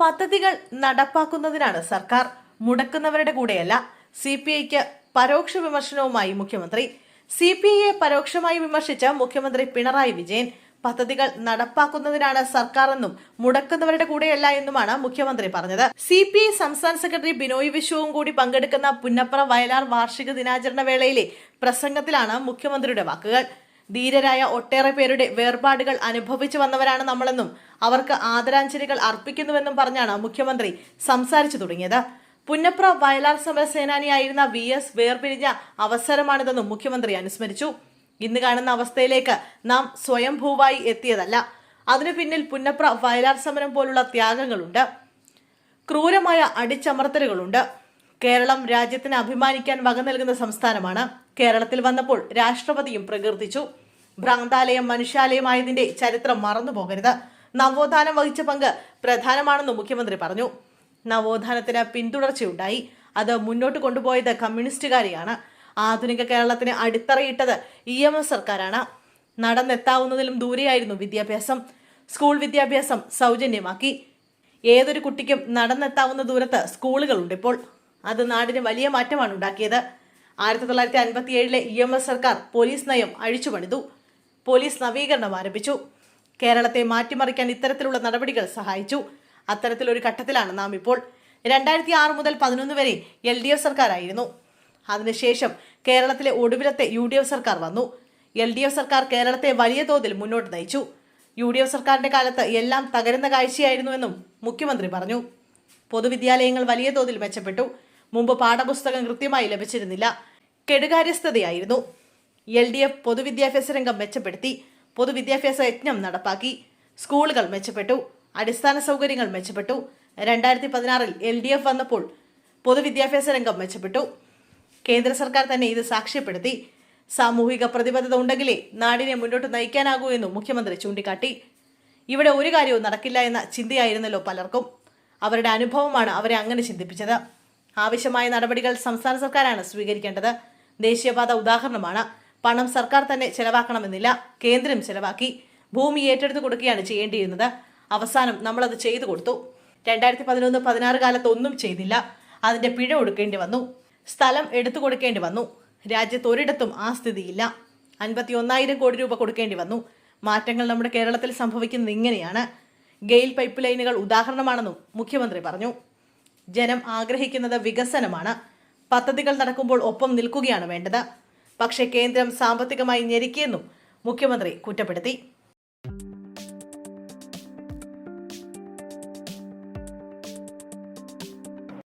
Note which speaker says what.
Speaker 1: പദ്ധതികൾ നടപ്പാക്കുന്നതിനാണ് സർക്കാർ മുടക്കുന്നവരുടെ കൂടെയല്ല C P ഐക്ക് പരോക്ഷ വിമർശനവുമായി മുഖ്യമന്ത്രി. സി പി ഐയെ പരോക്ഷമായി വിമർശിച്ച മുഖ്യമന്ത്രി പിണറായി വിജയൻ പദ്ധതികൾ നടപ്പാക്കുന്നതിനാണ് സർക്കാർ എന്നും മുടക്കുന്നവരുടെ കൂടെയല്ല എന്നുമാണ് മുഖ്യമന്ത്രി പറഞ്ഞത്. സി പി ഐ സംസ്ഥാന സെക്രട്ടറി ബിനോയ് വിശ്വവും കൂടി പങ്കെടുക്കുന്ന പുന്നപ്ര വയലാർ വാർഷിക ദിനാചരണ വേളയിലെ പ്രസംഗത്തിലാണ് മുഖ്യമന്ത്രിയുടെ വാക്കുകൾ. ധീരരായ ഒട്ടേറെ പേരുടെ വേർപാടുകൾ അനുഭവിച്ചു വന്നവരാണ് നമ്മളെന്നും അവർക്ക് ആദരാഞ്ജലികൾ അർപ്പിക്കുന്നുവെന്നും പറഞ്ഞാണ് മുഖ്യമന്ത്രി സംസാരിച്ചു തുടങ്ങിയത്. പുന്നപ്ര വയലാർ സമര സേനാനിയായിരുന്ന വി എസ് വേർപിരിഞ്ഞ അവസരമാണിതെന്നും മുഖ്യമന്ത്രി അനുസ്മരിച്ചു. ഇന്ന് കാണുന്ന അവസ്ഥയിലേക്ക് നാം സ്വയംഭൂവായി എത്തിയതല്ല. അതിനു പിന്നിൽ പുന്നപ്ര വയലാർ സമരം പോലുള്ള ത്യാഗങ്ങളുണ്ട്. ക്രൂരമായ അടിച്ചമർത്തലുകളുണ്ട്. കേരളം രാജ്യത്തിന് അഭിമാനിക്കാൻ വക നൽകുന്ന സംസ്ഥാനമാണ്. കേരളത്തിൽ വന്നപ്പോൾ രാഷ്ട്രപതിയും പ്രകീർത്തിച്ചു. ഭ്രാന്താലയം മനുഷ്യാലയമായതിന്റെ ചരിത്രം മറന്നു പോകരുത് നവോത്ഥാനം വഹിച്ച പങ്ക് പ്രധാനമാണെന്നും മുഖ്യമന്ത്രി പറഞ്ഞു. നവോത്ഥാനത്തിന് പിന്തുടർച്ചയുണ്ടായി. അത് മുന്നോട്ട് കൊണ്ടുപോയത് കമ്മ്യൂണിസ്റ്റുകാരെയാണ്. ആധുനിക കേരളത്തിന് അടിത്തറയിട്ടത് ഇ എം എസ് സർക്കാരാണ്. നടന്നെത്താവുന്നതിലും ദൂരെയായിരുന്നു വിദ്യാഭ്യാസം. സ്കൂൾ വിദ്യാഭ്യാസം സൗജന്യമാക്കി. ഏതൊരു കുട്ടിക്കും നടന്നെത്താവുന്ന ദൂരത്ത് സ്കൂളുകളുണ്ട് ഇപ്പോൾ. അത് നാടിന് വലിയ മാറ്റമാണ് ഉണ്ടാക്കിയത്. ആയിരത്തി തൊള്ളായിരത്തി അൻപത്തി ഏഴിലെ ഇ എം എസ് സർക്കാർ പോലീസ് നയം അഴിച്ചുപണിതു. പോലീസ് നവീകരണം ആരംഭിച്ചു. കേരളത്തെ മാറ്റിമറിക്കാൻ ഇത്തരത്തിലുള്ള നടപടികൾ സഹായിച്ചു. അത്തരത്തിലൊരു ഘട്ടത്തിലാണ് നാം ഇപ്പോൾ. രണ്ടായിരത്തി ആറ് മുതൽ പതിനൊന്ന് വരെ എൽ ഡി എഫ് സർക്കാരായിരുന്നു. അതിനുശേഷം കേരളത്തിലെ ഒടുവിലത്തെ യു ഡി എഫ് സർക്കാർ വന്നു. എൽ ഡി എഫ് സർക്കാർ കേരളത്തെ വലിയ തോതിൽ മുന്നോട്ട് നയിച്ചു. യു ഡി എഫ് സർക്കാരിന്റെ കാലത്ത് എല്ലാം തകരുന്ന കാഴ്ചയായിരുന്നുവെന്നും മുഖ്യമന്ത്രി പറഞ്ഞു. പൊതുവിദ്യാലയങ്ങൾ വലിയ തോതിൽ മെച്ചപ്പെട്ടു. മുമ്പ് പാഠപുസ്തകം കൃത്യമായി ലഭിച്ചിരുന്നില്ല. കെടുകാര്യസ്ഥതയായിരുന്നു. എൽ ഡി എഫ് പൊതുവിദ്യാഭ്യാസ രംഗം മെച്ചപ്പെടുത്തി പൊതുവിദ്യാഭ്യാസ യജ്ഞം നടപ്പാക്കി സ്കൂളുകൾ മെച്ചപ്പെട്ടു അടിസ്ഥാന സൗകര്യങ്ങൾ മെച്ചപ്പെട്ടു. രണ്ടായിരത്തി പതിനാറിൽ എൽ ഡി എഫ് വന്നപ്പോൾ പൊതുവിദ്യാഭ്യാസ രംഗം മെച്ചപ്പെട്ടു. കേന്ദ്ര സർക്കാർ തന്നെ ഇത് സാക്ഷ്യപ്പെടുത്തി. സാമൂഹിക പ്രതിബദ്ധത ഉണ്ടെങ്കിലേ നാടിനെ മുന്നോട്ട് നയിക്കാനാകൂ എന്നും മുഖ്യമന്ത്രി ചൂണ്ടിക്കാട്ടി. ഇവിടെ ഒരു കാര്യവും നടക്കില്ല എന്ന ചിന്തയായിരുന്നല്ലോ പലർക്കും. അവരുടെ അനുഭവമാണ് അവരെ അങ്ങനെ ചിന്തിപ്പിച്ചത്. ആവശ്യമായ നടപടികൾ സംസ്ഥാന സർക്കാരാണ് സ്വീകരിക്കേണ്ടത്. ദേശീയപാത ഉദാഹരണമാണ്. പണം സർക്കാർ തന്നെ ചെലവാക്കണമെന്നില്ല. കേന്ദ്രം ചെലവാക്കി. ഭൂമി ഏറ്റെടുത്ത് കൊടുക്കുകയാണ് ചെയ്യേണ്ടിയിരുന്നത്. അവസാനം നമ്മളത് ചെയ്തു കൊടുത്തു. രണ്ടായിരത്തി പതിനൊന്ന് പതിനാറ് കാലത്ത് ഒന്നും ചെയ്തില്ല. അതിന്റെ പിഴ കൊടുക്കേണ്ടി വന്നു. സ്ഥലം എടുത്തു കൊടുക്കേണ്ടി വന്നു. രാജ്യത്ത് ഒരിടത്തും ആ സ്ഥിതിയില്ല. അൻപത്തി ഒന്നായിരം കോടി രൂപ കൊടുക്കേണ്ടി വന്നു. മാറ്റങ്ങൾ നമ്മുടെ കേരളത്തിൽ സംഭവിക്കുന്നത് ഇങ്ങനെയാണ്. ഗെയിൽ പൈപ്പ് ലൈനുകൾ ഉദാഹരണമാണെന്നും മുഖ്യമന്ത്രി പറഞ്ഞു. ജനം ആഗ്രഹിക്കുന്നത് വികസനമാണ്. പദ്ധതികൾ നടക്കുമ്പോൾ ഒപ്പം നിൽക്കുകയാണ് വേണ്ടത്. പക്ഷേ കേന്ദ്രം സാമ്പത്തികമായി ഞെരുക്കിയെന്നും മുഖ്യമന്ത്രി കുറ്റപ്പെടുത്തി.